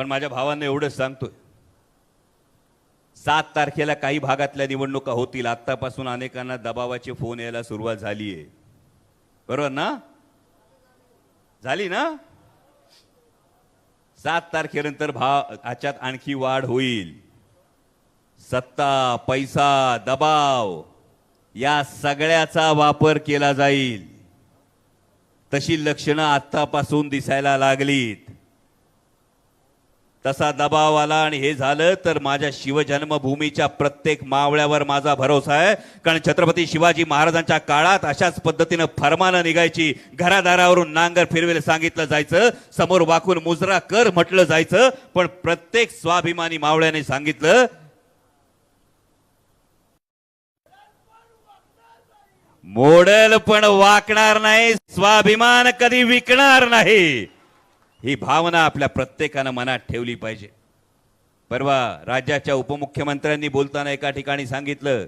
पण माझ्या भावांना एवढंच सांगतोय. सात तारखेला काही भागातल्या निवडणुका होतील. आत्तापासून अनेकांना दबावाचे फोन यायला सुरुवात झाली आहे बरोबर ना? झाली ना? सात तारखेनंतर भाव ह्याच्यात आणखी वाढ होईल. सत्ता पैसा दबाव या सगळ्याचा वापर केला जाईल. तशी लक्षणं आत्तापासून दिसायला लागलीत. तसा दबाव आला आणि हे झालं तर माझ्या शिवजन्मभूमीच्या प्रत्येक मावळ्यावर माझा भरोसा आहे. कारण छत्रपती शिवाजी महाराजांच्या काळात अशाच पद्धतीनं फरमानं निघायची घरादारावरून नांगर फिरवेल सांगितलं जायचं समोर वाकून मुजरा कर म्हटलं जायचं पण प्रत्येक स्वाभिमानी मावळ्याने सांगितलं मोडल पण वाकणार नाही स्वाभिमान कधी विकणार नाही. ही भावना आपल्या प्रत्येकानं मनात ठेवली पाहिजे. परवा राज्याच्या उपमुख्यमंत्र्यांनी बोलताना एका ठिकाणी सांगितलं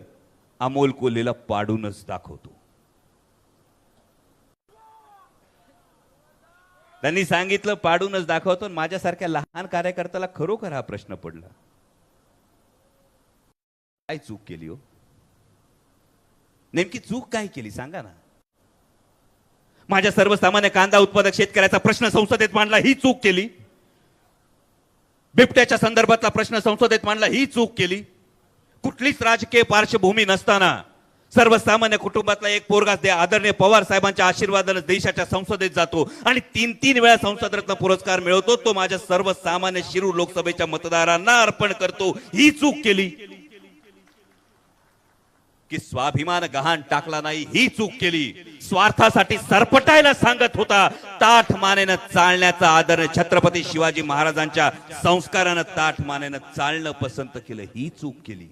अमोल कोल्हेला पाडूनच दाखवतो. त्यांनी सांगितलं पाडूनच दाखवतो. आणि माझ्यासारख्या लहान कार्यकर्त्याला खरोखर हा प्रश्न पडला. काय चूक केली हो? नेमकी चूक काय केली? सांगा ना. माझ्या सर्वसामान्य कांदा उत्पादक शेतकऱ्याचा प्रश्न संसदेत मांडला ही चूक केली. बिबट्याच्या संदर्भातला प्रश्न संसदेत मांडला ही चूक केली. कुठलीच राजकीय पार्श्वभूमी नसताना सर्वसामान्य कुटुंबातला एक पोरगा द्या आदरणीय पवार साहेबांच्या आशीर्वादाने देशाच्या संसदेत जातो आणि तीन तीन वेळा संसद रत्न पुरस्कार मिळवतो तो माझ्या सर्वसामान्य शिरूर लोकसभेच्या मतदारांना अर्पण करतो ही चूक केली. की स्वाभिमान गहाण टाकला नाही ही चूक केली. स्वार्थासाठी सरपटायला सांगत होता. ताठ मानेनं चालण्याचा आदर छत्रपती शिवाजी महाराजांच्या संस्कारानं ताठ मानेनं चालणं पसंत केलं ही चूक केली.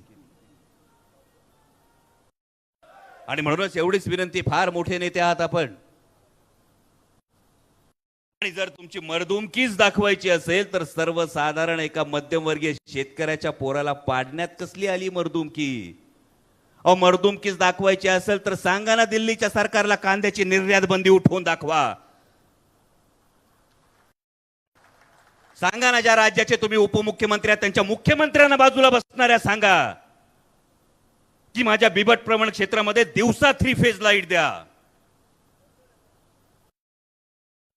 आणि म्हणूनच एवढीच विनंती फार मोठे नेते आहात आपण. आणि जर तुमची मर्दुमकीच दाखवायची असेल तर सर्वसाधारण एका मध्यमवर्गीय शेतकऱ्याच्या पोराला पाडण्यात कसली आली मर्दुमकी? अहो मर्दुमकीच दाखवायची असेल तर सांगा ना दिल्लीच्या सरकारला कांद्याची निर्यात बंदी उठवून दाखवा. सांगा ना ज्या राज्याचे तुम्ही उपमुख्यमंत्री आहात त्यांच्या मुख्यमंत्र्यांना बाजूला बसणाऱ्या सांगा. की माझ्या बिबट प्रमाण क्षेत्रामध्ये दिवसा थ्री फेज लाइट द्या.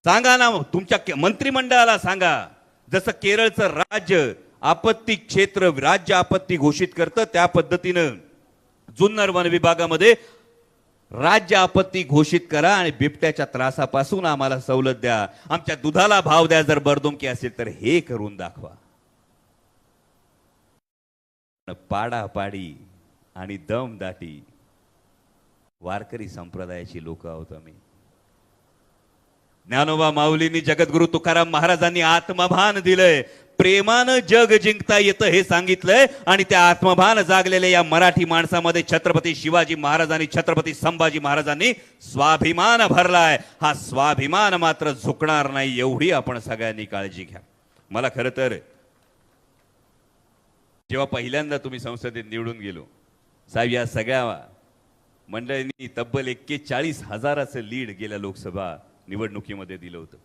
सांगा ना तुमच्या मंत्रिमंडळाला सांगा. जसं केरळचं राज्य आपत्ती क्षेत्र राज्य आपत्ती घोषित करतं त्या पद्धतीनं. जुन्नर वन विभागामध्ये राज्य आपत्ती घोषित करा आणि बिबट्याच्या त्रासापासून आम्हाला सवलत द्या. आमच्या दुधाला भाव द्या जर बरदुमकी असेल तर हे करून दाखवा. पाडापाडी आणि दमदाटी. वारकरी संप्रदायाची लोक आहोत आम्ही. ज्ञानोबा माऊलींनी जगद्गुरु तुकाराम महाराजांनी आत्मभान दिलंय. प्रेमानं जग जिंकता येतं हे सांगितलंय. आणि त्या आत्मभान जागलेल्या या मराठी माणसामध्ये छत्रपती शिवाजी महाराजांनी छत्रपती संभाजी महाराजांनी स्वाभिमान भरलाय. हा स्वाभिमान मात्र झुकणार नाही एवढी आपण सगळ्यांनी काळजी घ्या. मला खरं तर जेव्हा पहिल्यांदा तुम्ही संसदेत निवडून गेलो साहेब या सगळ्या मंडळींनी तब्बल एक्केचाळीस हजाराचं लीड गेल्या लोकसभा निवडणुकीमध्ये दिलं होतं.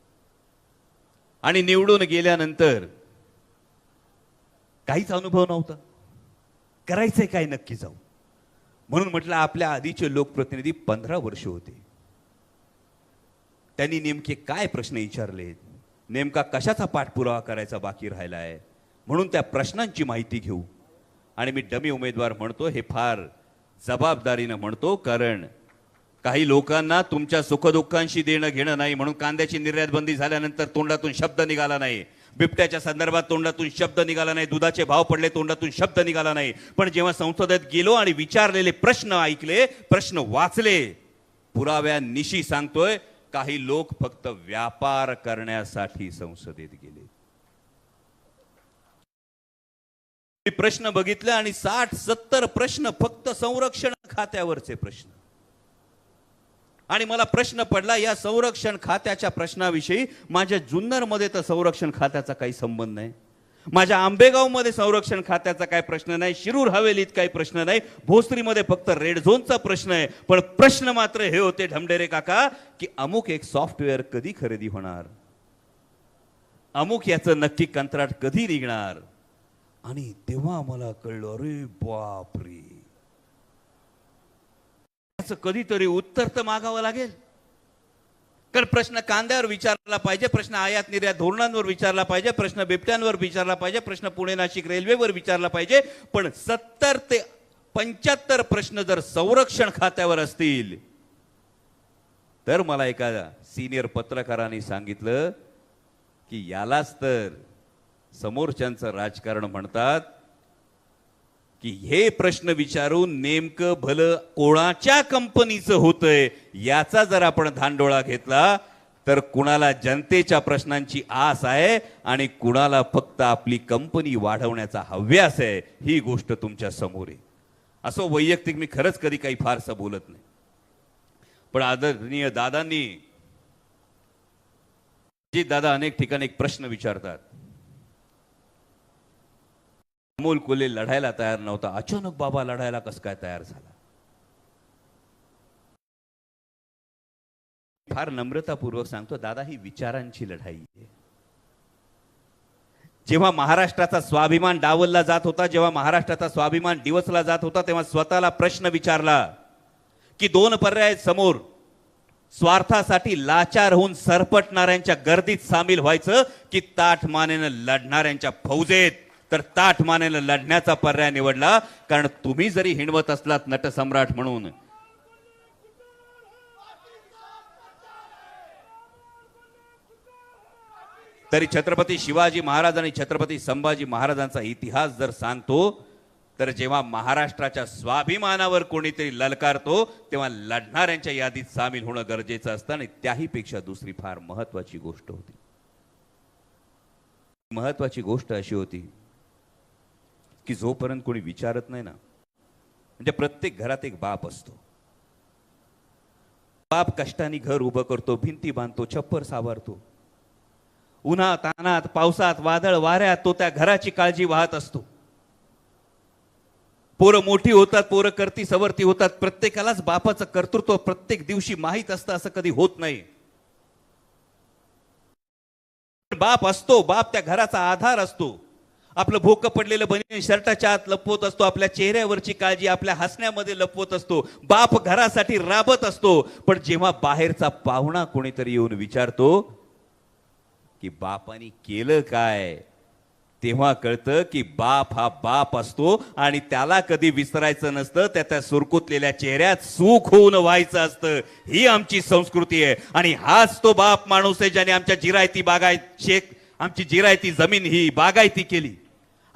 आणि निवडून गेल्यानंतर काहीच अनुभव नव्हता. करायचंय काय नक्की जाऊ? म्हणून म्हटलं आपल्या आधीचे लोकप्रतिनिधी पंधरा वर्ष होते. त्यांनी नेमके काय प्रश्न विचारले नेमका कशाचा पाठपुरावा करायचा बाकी राहिला आहे म्हणून त्या प्रश्नांची माहिती घेऊ. आणि मी डमी उमेदवार म्हणतो हे फार जबाबदारीनं म्हणतो कारण काही लोकांना तुमच्या सुखदुःखांशी देणं घेणं नाही म्हणून कांद्याची निर्यात बंदी झाल्यानंतर तोंडातून शब्द निघाला नाही. बिबट्याच्या संदर्भात तोंडातून शब्द निघाला नाही दुधाचे भाव पडले तोंडातून शब्द निघाला नाही. पण जेव्हा संसदेत गेलो आणि विचारलेले प्रश्न ऐकले प्रश्न वाचले पुराव्यानिशी सांगतोय काही लोक फक्त व्यापार करण्यासाठी संसदेत गेले. मी प्रश्न बघितले आणि साठ सत्तर प्रश्न फक्त संरक्षण खात्यावरचे प्रश्न. आणि मला प्रश्न पडला या संरक्षण खात्याच्या प्रश्नाविषयी माझ्या जुन्नरमध्ये तर संरक्षण खात्याचा काही संबंध नाही. माझ्या आंबेगावमध्ये संरक्षण खात्याचा काही प्रश्न नाही शिरूर हवेलीत काही प्रश्न नाही भोसरीमध्ये फक्त रेड झोनचा प्रश्न आहे. पण प्रश्न मात्र हे होते ढमडेरे काका की अमुक एक सॉफ्टवेअर कधी खरेदी होणार? अमुक याचं नक्की कंत्राट कधी निघणार? आणि तेव्हा मला कळलं अरे बापरे! याचं कधीतरी उत्तर तर मागावं लागेल. कारण प्रश्न कांद्यावर विचारला पाहिजे प्रश्न आयात निर्यात धोरणांवर विचारला पाहिजे प्रश्न बिबट्यांवर विचारला पाहिजे प्रश्न पुणे नाशिक रेल्वेवर विचारला पाहिजे. पण सत्तर ते पंच्याहत्तर प्रश्न जर संरक्षण खात्यावर असतील तर मला एका सिनियर पत्रकाराने सांगितलं की यालाच तर समोरच्यांचं राजकारण म्हणतात की हे प्रश्न विचारून नेमकं भलं कोणाच्या कंपनीचं होतंय याचा जर आपण धांडोळा घेतला तर कुणाला जनतेच्या प्रश्नांची आस आहे आणि कुणाला फक्त आपली कंपनी वाढवण्याचा हव्यास आहे ही गोष्ट तुमच्यासमोर आहे. असं वैयक्तिक मी खरंच कधी काही फारसं बोलत नाही. पण आदरणीय दादांनी जी दादा अनेक ठिकाणी एक प्रश्न विचारतात. अमोल कोले लढायला तयार नव्हता. अचानक बाबा लढायला कसं काय तयार झाला? फार नम्रतापूर्वक सांगतो दादा ही विचारांची लढाई आहे. जेव्हा महाराष्ट्राचा स्वाभिमान डावलला जात होता जेव्हा महाराष्ट्राचा स्वाभिमान दिवसला जात होता तेव्हा स्वतःला प्रश्न विचारला की दोन पर्याय समोर स्वार्थासाठी लाचार होऊन सरपटणाऱ्यांच्या गर्दीत सामील व्हायचं की ताठ मानेनं लढणाऱ्यांच्या फौजेत? तर ताठ मानेला लढण्याचा पर्याय निवडला. कारण तुम्ही जरी हिणवत असलात नटसम्राट म्हणून. तरी छत्रपती शिवाजी महाराज आणि छत्रपती संभाजी महाराजांचा इतिहास जर सांगतो तर जेव्हा महाराष्ट्राच्या स्वाभिमानावर कोणीतरी ललकारतो तेव्हा लढणाऱ्यांच्या यादीत सामील होणं गरजेचं असतं आणि त्याही पेक्षा दुसरी फार महत्वाची गोष्ट होती. महत्वाची गोष्ट अशी होती की जोपर्यंत कोणी विचारत नाही ना म्हणजे प्रत्येक घरात एक बाप असतो. बाप कष्टाने घर उभं करतो भिंती बांधतो छप्पर सावरतो. उन्हात तानात पावसात वादळ वाऱ्यात तो त्या घराची काळजी वाहत असतो. पोरं मोठी होतात पोरं करती सवरती होतात. प्रत्येकालाच बापाचं कर्तृत्व प्रत्येक दिवशी माहीत असतं असं कधी होत नाही. बाप असतो बाप त्या घराचा आधार असतो. आपलं भोकं पडलेलं बनियन शर्टाच्या आत लपवत असतो आपल्या चेहऱ्यावरची काळजी आपल्या हसण्यामध्ये लपवत असतो बाप घरासाठी राबत असतो पण जेव्हा बाहेरचा पाहुणा कोणीतरी येऊन विचारतो की बापानी केलं काय तेव्हा कळतं की बाप हा बाप असतो आणि त्याला कधी विसरायचं नसतं त्या त्या सुरकुतलेल्या चेहऱ्यात सुख होऊन व्हायचं असतं. ही आमची संस्कृती आहे आणि हाच तो बाप माणूस आहे ज्याने आमच्या जिरायती बागाय शेख आमची जिरायती जमीन ही बागायती केली.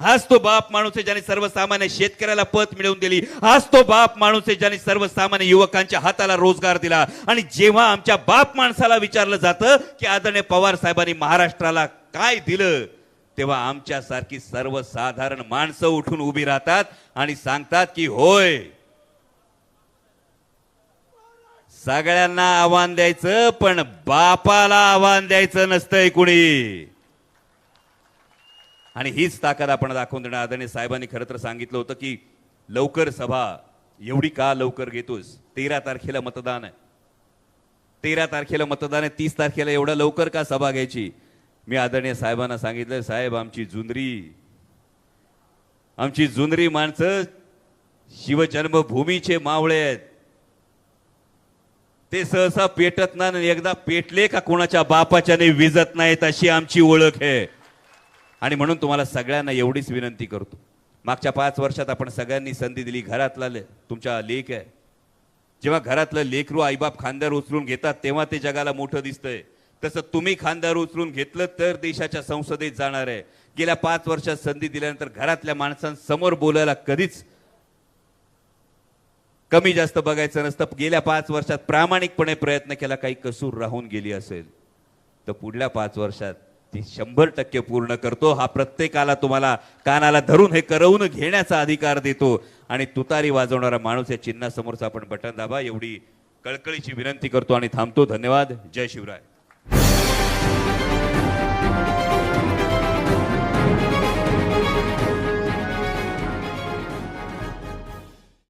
हाच तो बाप माणूस आहे ज्याने सर्वसामान्य शेतकऱ्याला पत मिळवून दिली. हाच तो बाप माणूस आहे ज्याने सर्वसामान्य युवकांच्या हाताला रोजगार दिला. आणि जेव्हा आमच्या बाप माणसाला विचारलं जातं की आदरणीय पवार साहेबांनी महाराष्ट्राला काय दिलं तेव्हा आमच्यासारखी सर्वसाधारण माणसं उठून उभी राहतात आणि सांगतात की होय सगळ्यांना आव्हान द्यायचं पण बापाला आव्हान द्यायचं नसतंय कुणी. आणि हीच ताकद आपण दाखवून देणार. आदरणीय साहेबांनी खरं तर सांगितलं होतं की लवकर सभा एवढी का लवकर घेतोस? तेरा तारखेला मतदान आहे. तेरा तारखेला मतदान आहे तीस तारखेला एवढं लवकर का सभा घ्यायची? मी आदरणीय साहेबांना सांगितलं साहेब आमची जुनरी आमची जुनरी माणसं शिवजन्मभूमीचे मावळे आहेत. ते सहसा पेटत नाही एकदा पेटले का कोणाच्या बापाच्याने विजत नाहीत अशी आमची ओळख आहे. आणि म्हणून तुम्हाला सगळ्यांना एवढीच विनंती करतो. मागच्या पाच वर्षात आपण सगळ्यांनी संधी दिली घरातला ले- तुमच्या लेख आहे. जेव्हा घरातलं लेखरू आईबाप खांद्यावर उचलून घेतात तेव्हा ते जगाला मोठं दिसतंय. तसं तुम्ही खांद्यावर उचलून घेतलं तर देशाच्या संसदेत जाणार आहे. गेल्या पाच वर्षात संधी दिल्यानंतर घरातल्या माणसांसमोर बोलायला कधीच कमी जास्त बघायचं नसतं. गेल्या पाच वर्षात प्रामाणिकपणे प्रयत्न केला काही कसूर राहून गेली असेल. तर पुढल्या पाच वर्षात ती शंभर टक्के पूर्ण करतो. हा प्रत्येकाला तुम्हाला कानाला धरून हे करवून घेण्याचा अधिकार देतो. आणि तुतारी वाजवणारा माणूस या चिन्हासमोरचा आपण बटन दाबा. एवढी कळकळीची विनंती करतो आणि थांबतो. धन्यवाद. जय शिवराय.